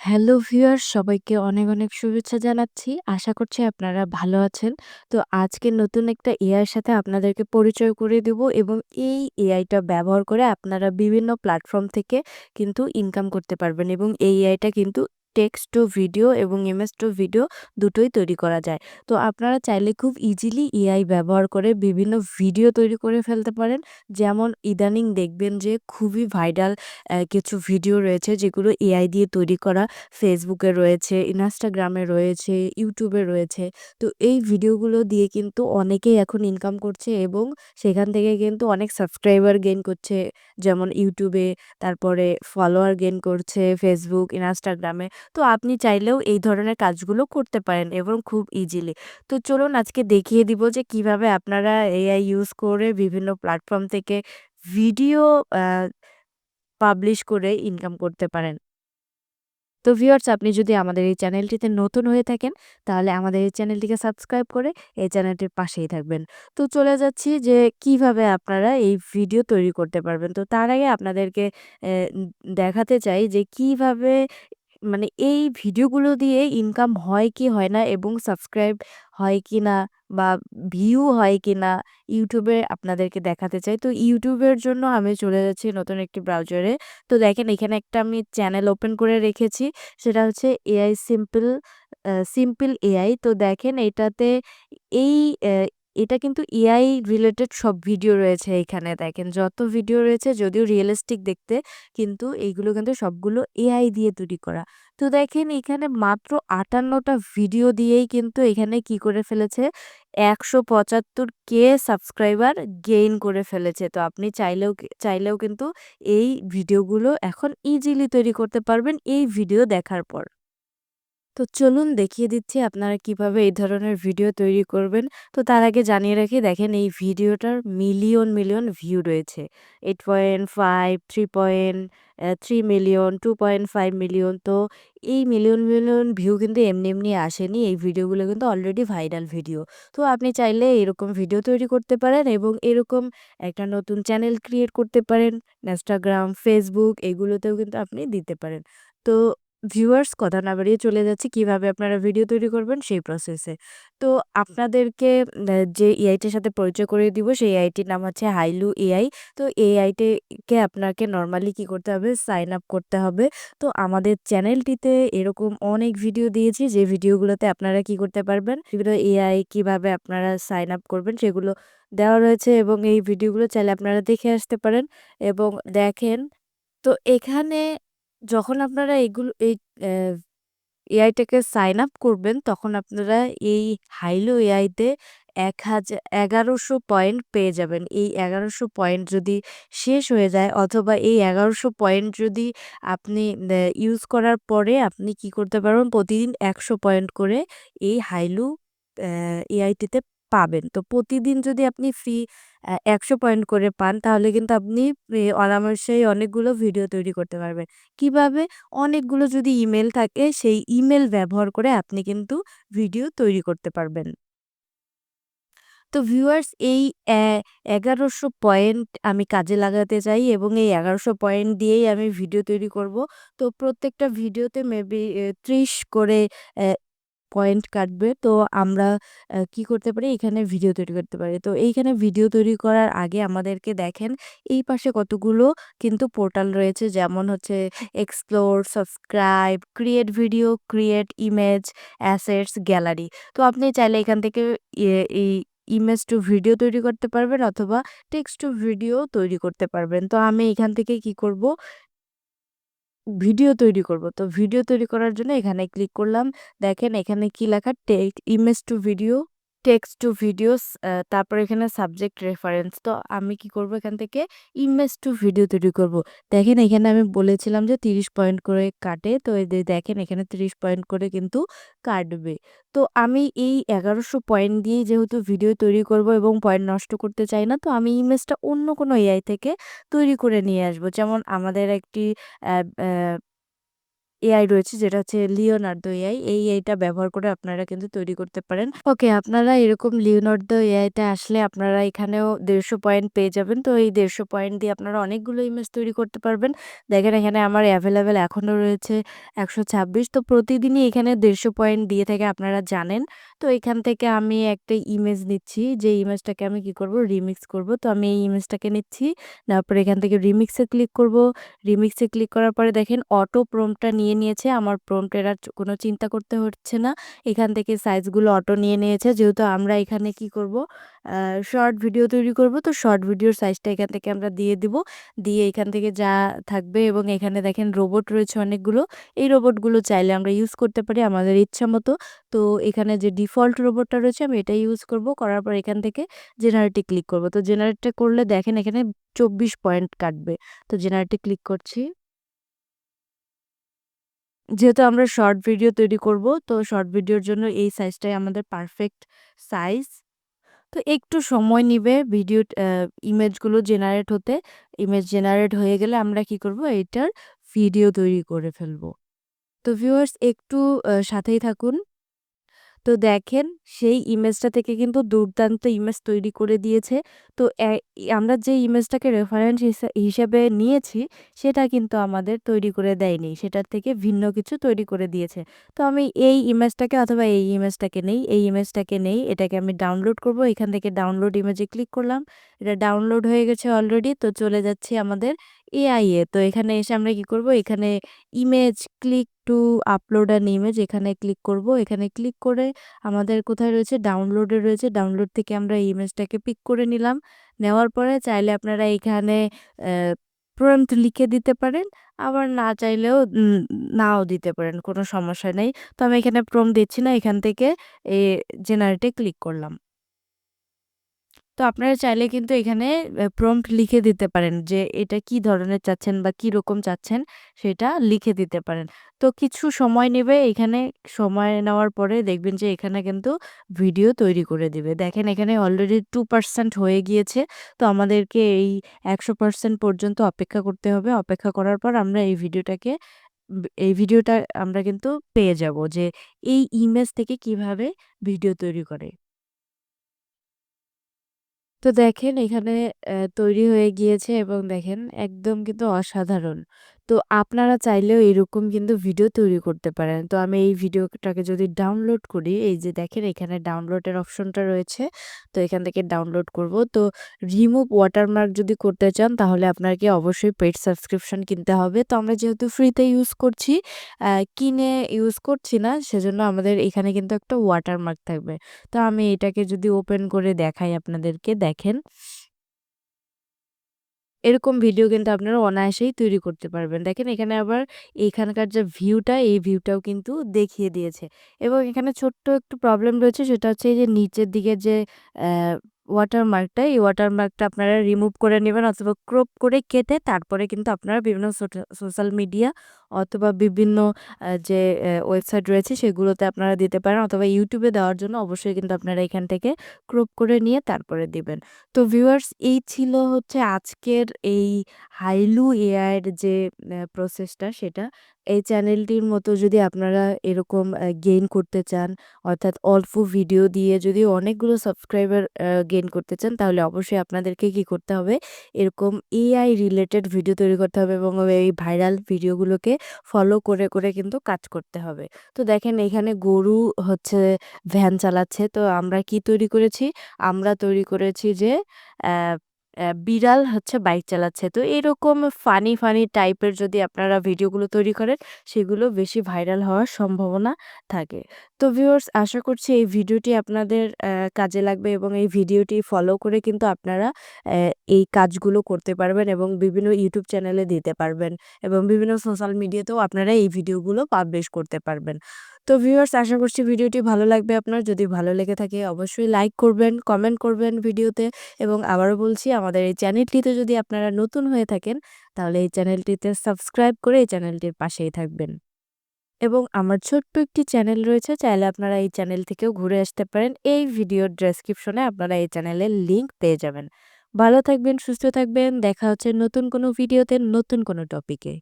Hello viewers সবাইকে অনেক, অনেক শুভেচ্ছা জানাচ্ছি। আশা করছি আপনারা ভালো আছেন। তো আজকে নতুন একটা এআই এর সাথে আপনাদেরকে পরিচয় করে দেব এবং এই এআইটা ব্যবহার করে আপনারা বিভিন্ন প্ল্যাটফর্ম থেকে কিন্তু ইনকাম করতে পারবেন এবং এই এআইটা কিন্তু টেক্সট টু ভিডিও এবং ইমেজ টু ভিডিও দুটোই তৈরি করা যায়। তো আপনারা চাইলে খুব ইজিলি এআই ব্যবহার করে বিভিন্ন ভিডিও তৈরি করে ফেলতে পারেন। যেমন ইদানিং দেখবেন যে খুবই ভাইরাল কিছু ভিডিও রয়েছে যেগুলো এআই দিয়ে তৈরি করা। ফেসবুকে রয়েছে, ইনস্টাগ্রামে রয়েছে, ইউটিউবে রয়েছে। তো এই ভিডিওগুলো দিয়ে কিন্তু অনেকেই এখন ইনকাম করছে এবং সেখান থেকে কিন্তু অনেক সাবস্ক্রাইবার গেইন করছে। যেমন ইউটিউবে, তারপরে ফলোয়ার গেইন করছে ফেসবুক, ইনস্টাগ্রামে। তো আপনি চাইলেও এই ধরনের কাজগুলো করতে পারেন এবং খুব ইজিলি। তো চলুন আজকে দেখিয়ে দিব যে কীভাবে আপনারা এআই ইউজ করে বিভিন্ন প্ল্যাটফর্ম থেকে ভিডিও পাবলিশ করে ইনকাম করতে পারেন। তো ভিউয়ার্স আপনি যদি আমাদের এই চ্যানেলটিতে নতুন হয়ে থাকেন, তাহলে আমাদের এই চ্যানেলটিকে সাবস্ক্রাইব করে এই চ্যানেলটির পাশেই থাকবেন। তো চলে যাচ্ছি যে কীভাবে আপনারা এই ভিডিও তৈরি করতে পারবেন। তো তার আগে আপনাদেরকে দেখাতে চাই যে কীভাবে মানে এই ভিডিওগুলো দিয়ে ইনকাম হয় কি হয় না এবং সাবস্ক্রাইব হয় কি না বা ভিউ হয় কি না ইউটিউবে আপনাদেরকে দেখাতে চাই। তো ইউটিউবের জন্য আমি চলে যাচ্ছি নতুন একটি ব্রাউজারে। তো দেখেন এখানে একটা আমি চ্যানেল ওপেন করে রেখেছি। সেটা হচ্ছে এআই সিম্পল সিম্পল এআই। তো দেখেন এটাতে এই এটা কিন্তু এআই রিলেটেড সব ভিডিও রয়েছে এখানে, দেখেন। যত ভিডিও রয়েছে যদিও রিয়েলিস্টিক দেখতে, কিন্তু এইগুলো কিন্তু সবগুলো এআই দিয়ে তৈরি করা। তো দেখেন, এখানে মাত্র আটান্নটা ভিডিও দিয়েই কিন্তু এখানে কি করে ফেলেছে ১৭৫ কে সাবস্ক্রাইবার গেইন করে ফেলেছে। তো আপনি চাইলেও চাইলেও কিন্তু এই ভিডিওগুলো এখন ইজিলি তৈরি করতে পারবেন এই ভিডিও দেখার পর। তো চলুন দেখিয়ে দিচ্ছি আপনারা কীভাবে এই ধরনের ভিডিও তৈরি করবেন। তো তার আগে জানিয়ে রাখি দেখেন এই ভিডিওটার মিলিয়ন, মিলিয়ন ভিউ রয়েছে। 8.5, 3.3 মিলিয়ন, 2.5 মিলিয়ন। তো এই মিলিয়ন, মিলিয়ন ভিউ কিন্তু এমনি, এমনি আসেনি। এই ভিডিওগুলো কিন্তু অলরেডি ভাইরাল ভিডিও। তো আপনি চাইলে এরকম ভিডিও তৈরি করতে পারেন এবং এরকম একটা নতুন চ্যানেল ক্রিয়েট করতে পারেন। ইনস্টাগ্রাম, ফেসবুক এগুলোতেও কিন্তু আপনি দিতে পারেন। তো ভিউয়ার্স কথা না বাড়িয়ে চলে যাচ্ছি, কীভাবে আপনারা ভিডিও তৈরি করবেন সেই প্রসেসে। তো আপনাদেরকে যে এআইটির সাথে পরিচয় করিয়ে দিব, সেই এআইটির নাম হচ্ছে হাইলু এআই। তো এআইটিকে আপনাকে নর্মালি কি করতে হবে সাইন আপ করতে হবে। তো আমাদের চ্যানেলটিতে এরকম অনেক ভিডিও দিয়েছি, যে ভিডিওগুলোতে আপনারা কি করতে পারবেন বিভিন্ন এআই কীভাবে আপনারা সাইন আপ করবেন, সেগুলো দেওয়া রয়েছে এবং এই ভিডিওগুলো চাইলে আপনারা দেখে আসতে পারেন এবং দেখেন, তো এখানে যখন আপনারা এগুলো, এই এআইটাকে সাইন আপ করবেন, তখন আপনারা এই হাইলো এআইতে এক হাজার এগারোশো পয়েন্ট পেয়ে যাবেন। এই এগারোশো পয়েন্ট যদি শেষ হয়ে যায় অথবা এই এগারোশো পয়েন্ট যদি আপনি ইউজ করার পরে আপনি কি করতে পারবেন প্রতিদিন একশো পয়েন্ট করে এই হাইলু এআইটিতে পাবেন। তো প্রতিদিন যদি আপনি ফ্রি একশো পয়েন্ট করে পান, তাহলে কিন্তু আপনি, এ অনেকগুলো ভিডিও তৈরি করতে পারবেন। কীভাবে? অনেকগুলো যদি ইমেল থাকে, সেই ইমেল ব্যবহার করে আপনি কিন্তু ভিডিও তৈরি করতে পারবেন। তো ভিউয়ার্স এই ১১০০ পয়েন্ট আমি কাজে লাগাতে চাই এবং এই এগারোশো পয়েন্ট দিয়েই আমি ভিডিও তৈরি করব। তো প্রত্যেকটা ভিডিওতে মেবি ত্রিশ করে পয়েন্ট কাটবে। তো আমরা কি করতে পারি? এখানে ভিডিও তৈরি করতে পারি। তো এইখানে ভিডিও তৈরি করার আগে আমাদেরকে দেখেন এই পাশে কতগুলো কিন্তু পোর্টাল রয়েছে। যেমন হচ্ছে explore, subscribe, create video, create image, assets, gallery. তো আপনি চাইলে এখান থেকে এই ইমেজ টু ভিডিও তৈরি করতে পারবেন অথবা টেক্সট টু ভিডিও তৈরি করতে পারবেন। তো আমি এখান থেকে কি করব? ভিডিও তৈরি করব। তো ভিডিও তৈরি করার জন্য এখানে ক্লিক করলাম। দেখেন এখানে কি লেখা text image to video, text to videos তারপর এখানে সাবজেক্ট রেফারেন্স। তো আমি কি করব এখান থেকে ইমেজ টু ভিডিও তৈরি করব। দেখেন এখানে আমি বলেছিলাম যে ৩০ পয়েন্ট করে কাটে। তো দেখেন এখানে ৩০ পয়েন্ট করে কিন্তু কাটবে। তো আমি এই এগারোশো পয়েন্ট দিয়েই যেহেতু ভিডিও তৈরি করব এবং পয়েন্ট নষ্ট করতে চাই না। তো আমি ইমেজটা অন্য কোনো এআই থেকে তৈরি করে নিয়ে আসব। যেমন আমাদের একটি এআই রয়েছে যেটা হচ্ছে লিওনার্দো এআই এই এআইটা ব্যবহার করে আপনারা কিন্তু তৈরি করতে পারেন। ওকে, আপনারা এরকম লিওনার্দো এআইটা আসলে আপনারা এখানেও দেড়শো পয়েন্ট পেয়ে যাবেন। তো এই দেড়শো পয়েন্ট দিয়ে আপনারা অনেকগুলো ইমেজ তৈরি করতে পারবেন। দেখেন, এখানে আমার অ্যাভেলেবেল এখনও রয়েছে একশো ছাব্বিশ। তো প্রতিদিনই এখানে দেড়শো পয়েন্ট দিয়ে থাকে আপনারা জানেন। তো এখান থেকে আমি একটা ইমেজ নিচ্ছি। যে ইমেজটাকে আমি কি করব? রিমিক্স করব। তো আমি এই ইমেজটাকে নিচ্ছি। তারপরে এখান থেকে রিমিক্সে ক্লিক করব। রিমিক্সে ক্লিক করার পরে দেখেন, অটো প্রোমটা নিয়ে নিয়েছে। আমার প্রোমটের আর কোনো চিন্তা করতে হচ্ছে না। এখান থেকে সাইজগুলো অটো নিয়ে নিয়েছে। যেহেতু আমরা এখানে কি করব? শর্ট ভিডিও তৈরি করব। তো শর্ট ভিডিওর সাইজটা এখান থেকে আমরা দিয়ে দিব। দিয়ে এখান থেকে যা থাকবে এবং এখানে দেখেন রোবট রয়েছে অনেকগুলো। এই রোবটগুলো চাইলে আমরা ইউজ করতে পারি আমাদের ইচ্ছা মতো। তো এখানে যে ডিফল্ট রোবটটা রয়েছে আমি এটাই ইউজ করব। করার পর এখান থেকে জেনারেটে ক্লিক করব। তো জেনারেটটা করলে দেখেন এখানে চব্বিশ পয়েন্ট কাটবে। তো জেনারেটে ক্লিক করছি। যেহেতু আমরা শর্ট ভিডিও তৈরি করব, তো শর্ট ভিডিওর জন্য এই সাইজটাই আমাদের পারফেক্ট সাইজ তো একটু সময় নিবে ভিডিও ইমেজগুলো জেনারেট হতে। ইমেজ জেনারেট হয়ে গেলে আমরা কি করব? এইটার ভিডিও তৈরি করে ফেলব। তো ভিউয়ার্স একটু সাথেই থাকুন। তো দেখেন, সেই ইমেজটা থেকে কিন্তু দুর্দান্ত ইমেজ তৈরি করে দিয়েছে। তো আমরা যে ইমেজটাকে রেফারেন্স হিসেবে নিয়েছি, সেটা কিন্তু আমাদের তৈরি করে দেয়নি। সেটার থেকে ভিন্ন কিছু তৈরি করে দিয়েছে। তো আমি এই ইমেজটাকে অথবা এই ইমেজটাকে নেই, এই ইমেজটাকে নেই, এটাকে আমি ডাউনলোড করব। এখান থেকে ডাউনলোড ইমেজে ক্লিক করলাম। এটা ডাউনলোড হয়ে গেছে অলরেডি তো চলে যাচ্ছি আমাদের এআই এ। তো এখানে এসে আমরা কি করব? এখানে image click to upload an image এখানে ক্লিক করব। এখানে ক্লিক করে আমাদের কোথায় রয়েছে? ডাউনলোডে রয়েছে। ডাউনলোড থেকে আমরা এই ইমেজটাকে পিক করে নিলাম। নেওয়ার পরে চাইলে আপনারা এখানে প্রম্পট লিখে দিতে পারেন। আবার না চাইলেও নাও দিতে পারেন। কোনো সমস্যা নেই। তো আমি এখানে প্রম দিচ্ছি না। এখান থেকে এ জেনারেটে ক্লিক করলাম। তো আপনারা চাইলে কিন্তু এখানে প্রম্পট লিখে দিতে পারেন যে এটা কি ধরনের চাচ্ছেন বা কি রকম চাচ্ছেন সেটা লিখে দিতে পারেন। তো কিছু সময় নেবে, এখানে সময় নেওয়ার পরে দেখবেন যে এখানে কিন্তু ভিডিও তৈরি করে দিবে। দেখেন এখানে অলরেডি টু পার্সেন্ট হয়ে গিয়েছে, তো আমাদেরকে এই একশো পার্সেন্ট পর্যন্ত অপেক্ষা করতে হবে। অপেক্ষা করার পর আমরা এই ভিডিওটাকে এই ভিডিওটা আমরা কিন্তু পেয়ে যাব যে এই ইমেজ থেকে কীভাবে ভিডিও তৈরি করে। তো দেখেন এখানে তৈরি হয়ে গিয়েছে এবং দেখেন একদম কিন্তু অসাধারণ। তো আপনারা চাইলেও এরকম কিন্তু ভিডিও তৈরি করতে পারেন। তো আমি এই ভিডিওটাকে যদি ডাউনলোড করি, এই যে দেখেন এখানে ডাউনলোডের অপশনটা রয়েছে। তো এখান থেকে ডাউনলোড করব। তো রিমুভ ওয়াটারমার্ক যদি করতে চান তাহলে আপনাকে অবশ্যই পেইড সাবস্ক্রিপশন কিনতে হবে। তো আমরা যেহেতু ফ্রিতে ইউজ করছি, কিনে ইউজ করছি না সেজন্য আমাদের এখানে কিন্তু একটা ওয়াটারমার্ক থাকবে। তো আমি এটাকে যদি ওপেন করে দেখাই আপনাদেরকে দেখেন এরকম ভিডিও কিন্তু আপনারা অনায়াসেই তৈরি করতে পারবেন। দেখেন এখানে আবার এখানকার যে ভিউটা, এই ভিউটাও কিন্তু দেখিয়ে দিয়েছে এবং এখানে ছোট্ট একটু প্রবলেম রয়েছে সেটা হচ্ছে এই যে নিচের দিকে যে ওয়াটারমার্কটা, এই ওয়াটারমার্কটা আপনারা রিমুভ করে নেবেন অথবা ক্রপ করে কেটে তারপরে কিন্তু আপনারা বিভিন্ন সোশ্যাল মিডিয়া অথবা বিভিন্ন যে ওয়েবসাইট রয়েছে সেগুলোতে আপনারা দিতে পারেন অথবা ইউটিউবে দেওয়ার জন্য অবশ্যই কিন্তু আপনারা এখান থেকে ক্রপ করে নিয়ে তারপরে দিবেন। তো ভিউয়ার্স এই ছিল হচ্ছে আজকের এই হাইলু এআইয়ের যে প্রসেসটা সেটা। এই চ্যানেলটির মতো যদি আপনারা এরকম গেইন করতে চান, অর্থাৎ অল্প ভিডিও দিয়ে যদি অনেকগুলো সাবস্ক্রাইবার গেইন করতে চান, তাহলে অবশ্যই আপনাদেরকে কি করতে হবে এরকম এআই রিলেটেড ভিডিও তৈরি করতে হবে এবং এই ভাইরাল ভিডিওগুলোকে ফলো করে করে কিন্তু কাজ করতে হবে। তো দেখেন এখানে গরু হচ্ছে ভ্যান চালাচ্ছে। তো আমরা কি তৈরি করেছি? আমরা তৈরি করেছি যে বিড়াল হচ্ছে বাইক চালাচ্ছে। তো এরকম ফানি, ফানি টাইপের যদি আপনারা ভিডিওগুলো তৈরি করেন, সেগুলো বেশি ভাইরাল হওয়ার সম্ভাবনা থাকে। তো ভিউয়ার্স আশা করছি এই ভিডিওটি আপনাদের কাজে লাগবে এবং এই ভিডিওটি ফলো করে কিন্তু আপনারা এই কাজগুলো করতে পারবেন এবং বিভিন্ন ইউটিউব চ্যানেলে দিতে পারবেন এবং বিভিন্ন সোশ্যাল মিডিয়াতেও আপনারা এই ভিডিওগুলো পাবলিশ করতে পারবেন। তো ভিউয়ার্স আশা করছি ভিডিওটি ভালো লাগবে আপনার। যদি ভালো লেগে থাকে অবশ্যই লাইক করবেন, কমেন্ট করবেন ভিডিওতে এবং আবারও বলছি আমাদের এই চ্যানেলটিতে যদি আপনারা নতুন হয়ে থাকেন তাহলে এই চ্যানেলটিতে সাবস্ক্রাইব করে এই চ্যানেলটির পাশেই থাকবেন। এবং আমার ছোট্ট একটি চ্যানেল রয়েছে চাইলে আপনারা এই চ্যানেল থেকেও ঘুরে আসতে পারেন। এই ভিডিওর ডেসক্রিপশনে আপনারা এই চ্যানেলের লিঙ্ক পেয়ে যাবেন। ভালো থাকবেন, সুস্থ থাকবেন। দেখা হচ্ছে নতুন কোনো ভিডিওতে নতুন কোনো টপিকে।